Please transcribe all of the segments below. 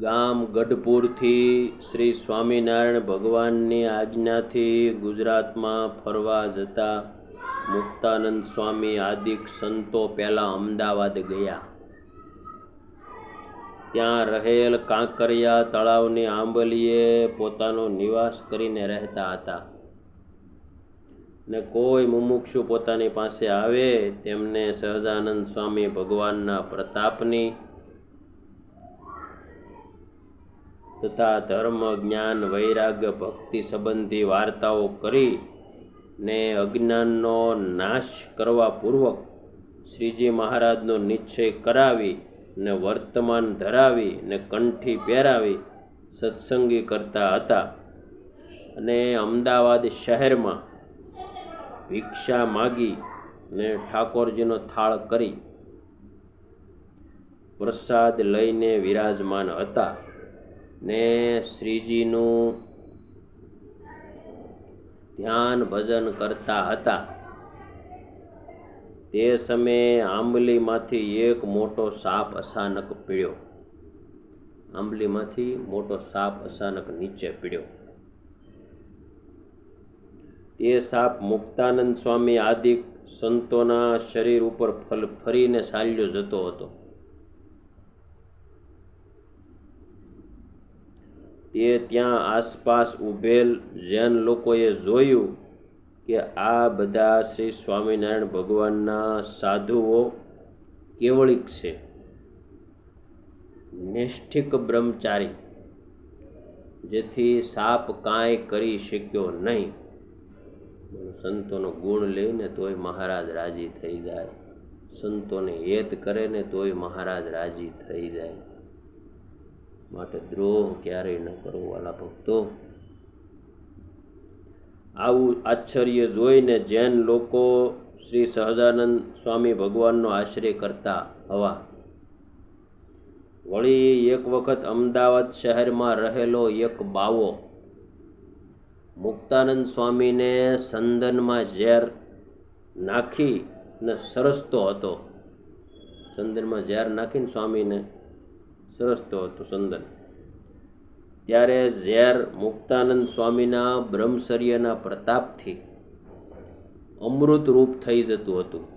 ગામ ગઢપુરથી શ્રી સ્વામિનારાયણ ભગવાનની આજ્ઞાથી ગુજરાતમાં ફરવા જતા મુક્તાનંદ સ્વામી આદિક સંતો પહેલાં અમદાવાદ ગયા. ત્યાં રહેલ કાંકરિયા તળાવની આંબલીએ પોતાનો નિવાસ કરીને રહેતા હતા. ને કોઈ મુમુક્ષુ પોતાની પાસે આવે તેમને સહજાનંદ સ્વામી ભગવાનના પ્રતાપની તથા ધર્મ, જ્ઞાન વૈરાગ્ય ભક્તિ સંબંધી વાર્તાઓ કરી ને અજ્ઞાનનો નાશ કરવા પૂર્વક શ્રીજી મહારાજનો નિશ્ચય કરાવી ને વર્તમાન ધરાવી ને કંઠી પહેરાવી સત્સંગી કરતા હતા. અને અમદાવાદ શહેરમાં ભિક્ષા માગી ને ઠાકોરજીનો થાળ કરી. પ્રસાદ લઈને વિરાજમાન હતા. ને શ્રીજીનું ધ્યાન ભજન કરતા હતા. તે સમયે આંબલીમાંથી એક મોટો સાપ અચાનક પીળ્યો. આંબલીમાંથી મોટો સાપ અચાનક નીચે પીળ્યો. તે સાપ મુક્તાનંદ સ્વામી આદિ સંતોના શરીર ઉપર ફલ ફરીને ચાલ્યો જતો હતો. તે ત્યાં આસપાસ ઊભેલ જૈન લોકોએ જોયું કે આ બધા શ્રી સ્વામિનારાયણ ભગવાનના સાધુઓ કેવળિક છે. નિષ્ઠિક બ્રહ્મચારી, જેથી સાપ કાંઈ કરી શક્યો નહીં. સંતોનો ગુણ લઈને તોય મહારાજ રાજી થઈ જાય. સંતોને હેત કરે ને તોય મહારાજ રાજી થઈ જાય. માટે દ્રોહ ક્યારેય ન કરો વાલા ભક્તો. આવું આશ્ચર્ય જોઈને જૈન લોકો શ્રી સહજાનંદ સ્વામી ભગવાનનો આશ્રય કરતા હવા. વળી એક વખત અમદાવાદ શહેરમાં રહેલો એક બાવો મુક્તાનંદ સ્વામીને સંદનમાં ઝેર નાખી ને સરસતો હતો. ચંદનમાં ઝેર નાખીને સ્વામીને સરસતો હતું સંદન ત્યારે ઝેર મુક્તાનંદ સ્વામીના બ્રહ્મચર્યના પ્રતાપથી અમૃત રૂપ થઈ જતું હતું.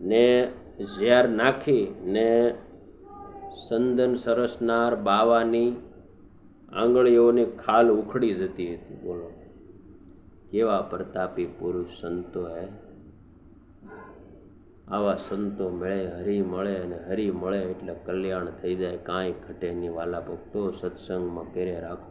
ને ઝેર નાખી ને સંદન સરસનાર બાવાની આંગળીઓની ખાલ ઉખડી જતી હતી. બોલો, કેવા પ્રતાપી પુરુષ સંતો હે. આવા સંતો મળે, હરી મળે અને હરી મળે એટલે કલ્યાણ થઈ જાય, કાંઈ ઘટે નહીં. વાલા ભક્તો સત્સંગમાં કેરે રાખવું